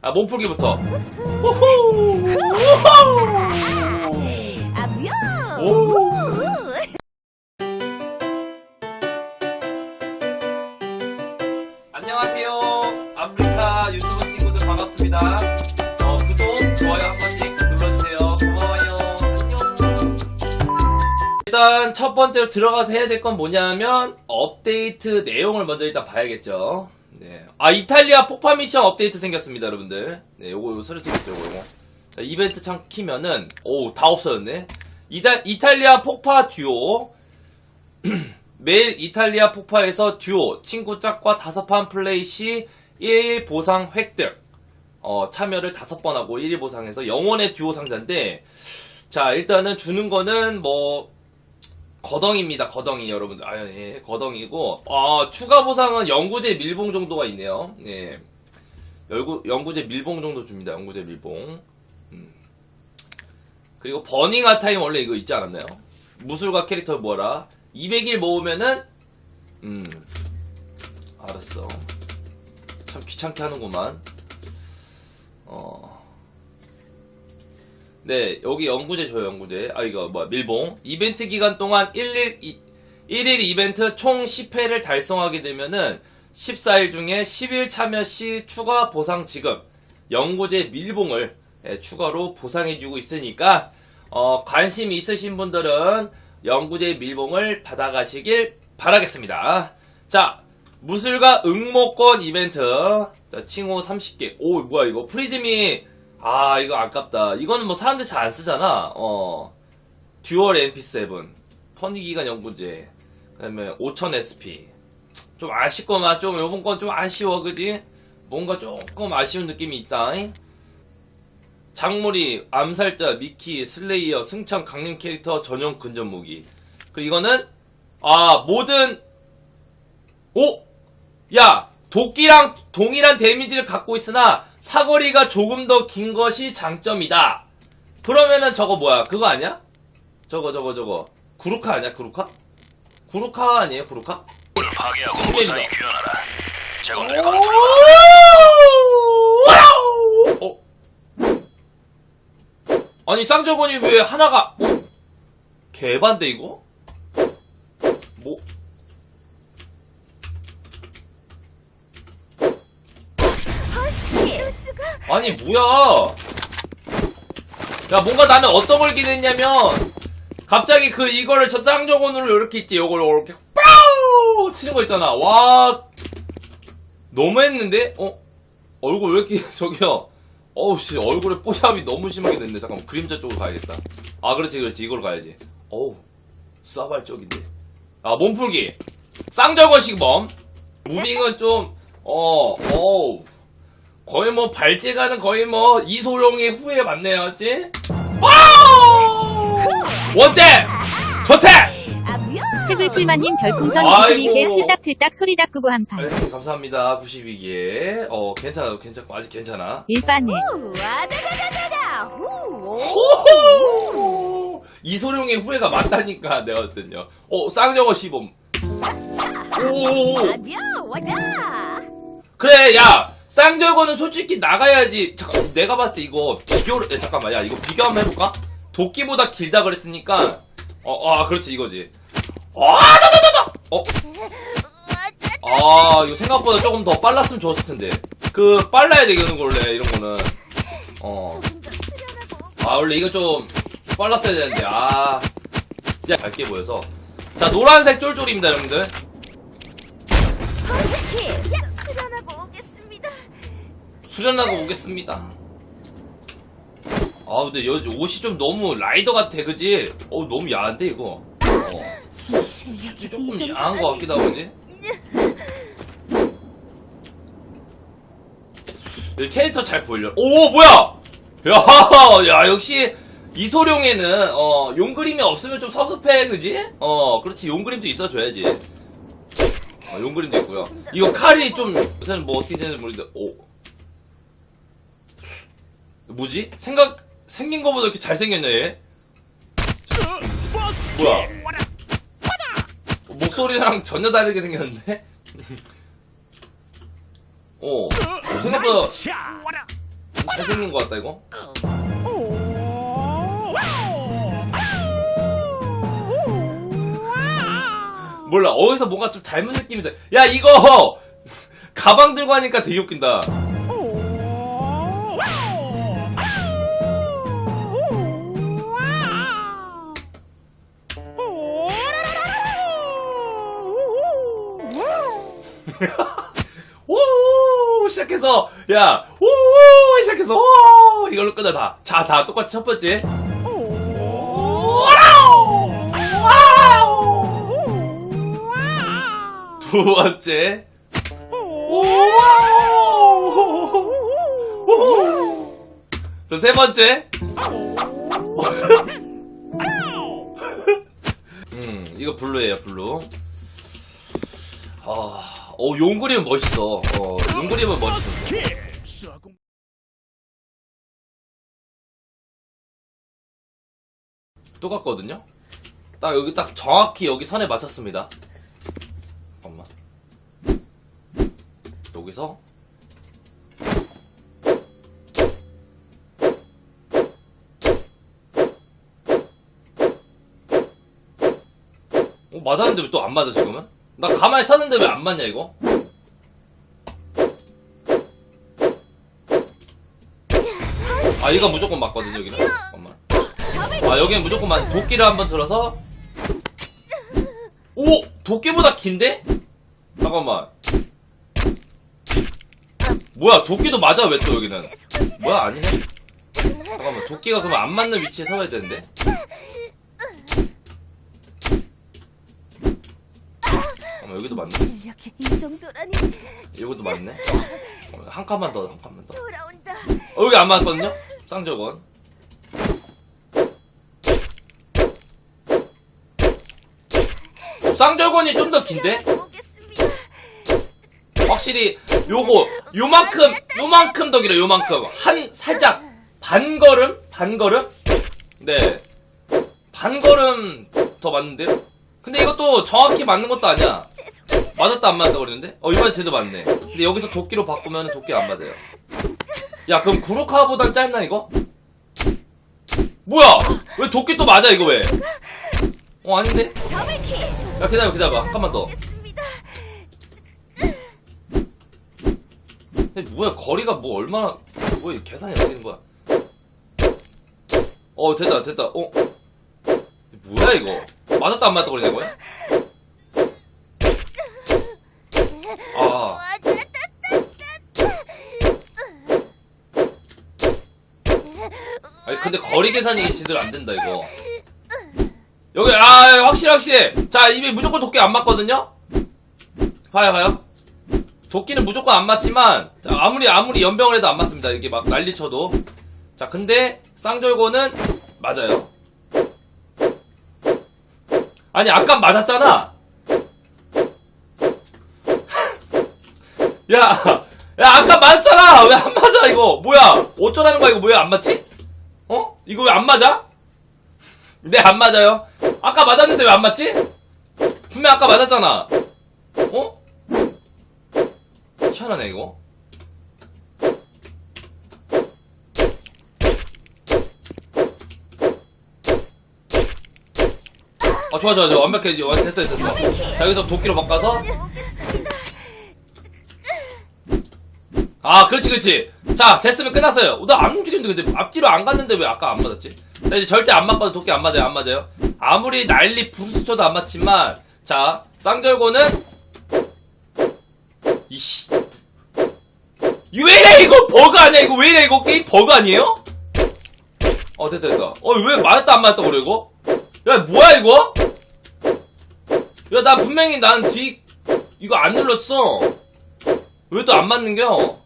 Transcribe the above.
아, 몸풀기부터. 우후! 우후! 아무요. 오! 안녕하세요. 아프리카 유튜브 친구들 반갑습니다. 어, 구독, 좋아요 한 번씩 눌러주세요. 고마워요. 안녕. 일단 첫 번째로 들어가서 해야 될 건 뭐냐면 업데이트 내용을 먼저 일단 봐야겠죠. 네. 아 이탈리아 폭파 미션 업데이트 생겼습니다, 여러분들. 네, 요거 요거 서류 찍었죠, 요거. 요거. 자, 이벤트 창 키면은 오 다 없어졌네. 이다, 이탈리아 폭파 듀오 매일 이탈리아 폭파에서 듀오 친구 짝과 다섯 판 플레이 시 1일 보상 획득. 어, 참여를 다섯 번 하고 1일 보상해서 영원의 듀오 상자인데 자, 일단은 주는 거는 뭐 거덩입니다. 거덩이 여러분들. 아, 예, 거덩이고 아, 추가 보상은 영구제 밀봉 정도가 있네요. 네. 열구, 영구제 밀봉 정도 줍니다. 영구제 밀봉. 음. 그리고 버닝 아 타임 원래 이거 있지 않았나요? 무술가 캐릭터 모아라. 200일 모으면은 음. 알았어. 참 귀찮게 하는구만. 어. 네, 여기 연구제 줘요, 연구제. 아, 이거, 뭐야, 밀봉. 이벤트 기간 동안 1일, 이- 1일 이벤트 총 10회를 달성하게 되면은 14일 중에 10일 참여 시 추가 보상 지급, 연구제 밀봉을 예, 추가로 보상해주고 있으니까, 어, 관심 있으신 분들은 연구제 밀봉을 받아가시길 바라겠습니다. 자, 무술가 응모권 이벤트. 자, 칭호 30개. 오, 뭐야, 이거. 프리즘이, 아, 이거 아깝다. 이거는 뭐 사람들 잘 안 쓰잖아. 어. 듀얼 MP7. 퍼니기간 연구제. 그 다음에 5000 SP. 좀 아쉽구만. 좀, 요번 건 좀 아쉬워, 그지? 뭔가 조금 아쉬운 느낌이 있다. 잉? 장물이, 암살자, 미키, 슬레이어, 승천, 강림 캐릭터 전용 근접 무기. 그리고 이거는, 아, 모든, 오! 야! 도끼랑 동일한 데미지를 갖고 있으나 사거리가 조금 더 긴 것이 장점이다. 그러면은 저거 뭐야? 그거 아니야? 저거 저거 저거. 구루카 아니야? 구루카? 구루카 아니에요? 구루카? 파괴하고. 무사히 귀환하라. 어? 아니 쌍절곤이 왜 하나가 어? 개반데 이거? 뭐? 이럴 수가. 아니 뭐야? 야 뭔가 나는 어떤 걸 기대했냐면 갑자기 그 이거를 저 쌍정원으로 이렇게 있지 요걸 이렇게 빠우! 치는 거 있잖아. 와! 너무했는데? 어? 얼굴 왜 이렇게 저기요. 어우 씨 얼굴에 뽀샵이 너무 심하게 됐네. 잠깐만 그림자 쪽으로 가야겠다. 아 그렇지 그렇지. 이걸로 가야지. 어우 싸발 쪽인데. 아 몸풀기. 쌍절곤 시범. 무빙은 좀 어 어우 거의 뭐 발제가는 거의 뭐 이소룡의 후에 맞네요? 와우! 원제! 조세! 아무요. 세블칠만님 별풍선 아이고. 92개 틀딱틀딱 소리다 끄고 한판 네, 감사합니다. 92개. 어, 괜찮아, 괜찮고, 아직 괜찮아. 후. 호호! 이소룡의 후회가 맞다니까, 내가 봤을 땐요. 어, 쌍정어 시범. 오! 아무요. 와다. 그래, 야! 쌍절곤은 솔직히 나가야지. 잠깐, 내가 봤을 때 이거 비교를, 야, 잠깐만, 야, 이거 비교 한번 해볼까? 도끼보다 길다 그랬으니까, 어, 어, 아, 그렇지, 이거지. 아, 나나나나! 어? 아, 이거 생각보다 조금 더 빨랐으면 좋았을 텐데. 그, 빨라야 되겠는 거, 원래, 이런 거는. 어. 아, 원래 이거 좀 빨랐어야 되는데, 아. 야, 밝게 보여서. 자, 노란색 쫄쫄입니다, 여러분들. 수련하고 오겠습니다. 아, 근데 여, 옷이 좀 너무 라이더 같아, 그지? 어, 너무 야한데, 이거. 어. 조금 이 야한 것 같기도 하고, 그지? 이 캐릭터 잘 보이려. 오, 뭐야! 야, 야, 역시, 이소룡에는, 어, 용 그림이 없으면 좀 섭섭해, 그지? 어, 그렇지, 용 그림도 있어줘야지. 어, 용 그림도 있고요. 이거 칼이 좀, 요새는 뭐 어떻게 되는지 모르겠는데, 오. 뭐지? 생각, 생긴 거보다 이렇게 잘생겼냐, 얘? 뭐야? 목소리랑 전혀 다르게 생겼는데? 어, 생각보다 잘생긴 것 같다 이거 몰라 어디서 뭔가 좀 닮은 느낌이 들야 이거 가방 들고 하니까 되게 웃긴다 오 시작해서 야오 시작해서 오 이걸로 끊어 다자 다 똑같이 첫 번째. 두 번째. 저세 번째. 음 이거 블루예요 블루. 아, 어, 용 그림은 멋있어. 어, 용 그림은 멋있어. 똑같거든요? 딱 여기 딱 정확히 여기 선에 맞췄습니다. 잠깐만. 여기서. 어, 맞았는데 왜 또 안 맞아, 지금은? 나 가만히 섰는데 왜 안 맞냐, 이거? 아, 이거 무조건 맞거든요, 여기는. 잠깐만. 아, 여기는 무조건 맞, 도끼를 한번 들어서. 오! 도끼보다 긴데? 잠깐만. 뭐야, 도끼도 맞아, 왜 또 여기는? 뭐야, 아니네? 잠깐만, 도끼가 그러면 안 맞는 위치에 서야 되는데? 잠깐만, 여기도 맞네. 실력이 이 정도라니 여기도 맞네. 어, 한 칸만 더, 한 칸만 더. 돌아온다. 어, 여기 안 맞거든요? 쌍절곤. 쌍절곤이 좀 더 긴데? 확실히 요거 요만큼 요만큼 더 길어 요만큼 한 살짝 반 걸음 반 걸음 네 반 걸음 더 맞는데요? 근데 이것도 정확히 맞는 것도 아니야. 맞았다 안 맞았다 그랬는데 어 이번엔 제대로 맞네 근데 여기서 도끼로 바꾸면 도끼 안 맞아요 야 그럼 구로카보단 짧나 이거? 뭐야 왜 도끼 또 맞아 이거 왜? 어 아닌데? 야 기다려 기다려봐 한 칸만 더. 근데 뭐야 거리가 뭐 얼마나 뭐 이게 계산이 어떻게 되는 거야? 어 됐다 됐다 어 뭐야 이거? 맞았다 안 맞았다 그러냐 거야? 아. 와, 아니 근데 거리 계산이 제대로 안 된다 이거. 여기 아 확실해 확실해. 자 이게 무조건 도끼 안 맞거든요? 봐요 봐요. 도끼는 무조건 안 맞지만 자, 아무리 아무리 연병을 해도 안 맞습니다. 이게 막 난리 쳐도. 자 근데 쌍절곤은 맞아요 아니 아까 맞았잖아 야, 야, 아까 맞았잖아! 왜 안 맞아, 이거? 뭐야? 어쩌라는 거야, 이거 뭐야, 안 맞지? 어? 이거 왜 안 맞아? 네, 안 맞아요. 아까 맞았는데 왜 안 맞지? 분명 아까 맞았잖아. 어? 희한하네, 이거. 아, 좋아, 좋아, 좋아. 완벽해. 이제 완- 됐어, 됐어. 자, 여기서 도끼로 바꿔서. 아, 그렇지, 그렇지. 자, 됐으면 끝났어요. 나 안 움직였는데, 근데 앞뒤로 안 갔는데 왜 아까 안 맞았지? 자, 이제 절대 안 맞거든. 도끼 안 맞아요, 안 맞아요. 아무리 난리 부스 쳐도 안 맞지만, 자, 쌍절곤은, 이씨. 이왜 이래, 이거 버그 아니야, 이거 왜 이래, 이거 게임 버그 아니에요? 어, 됐다, 됐다. 어, 왜 맞았다, 안 맞았다, 그래, 이거? 야, 뭐야, 이거? 야, 나 분명히 난 뒤, 이거 안 눌렀어. 왜 또 안 맞는겨?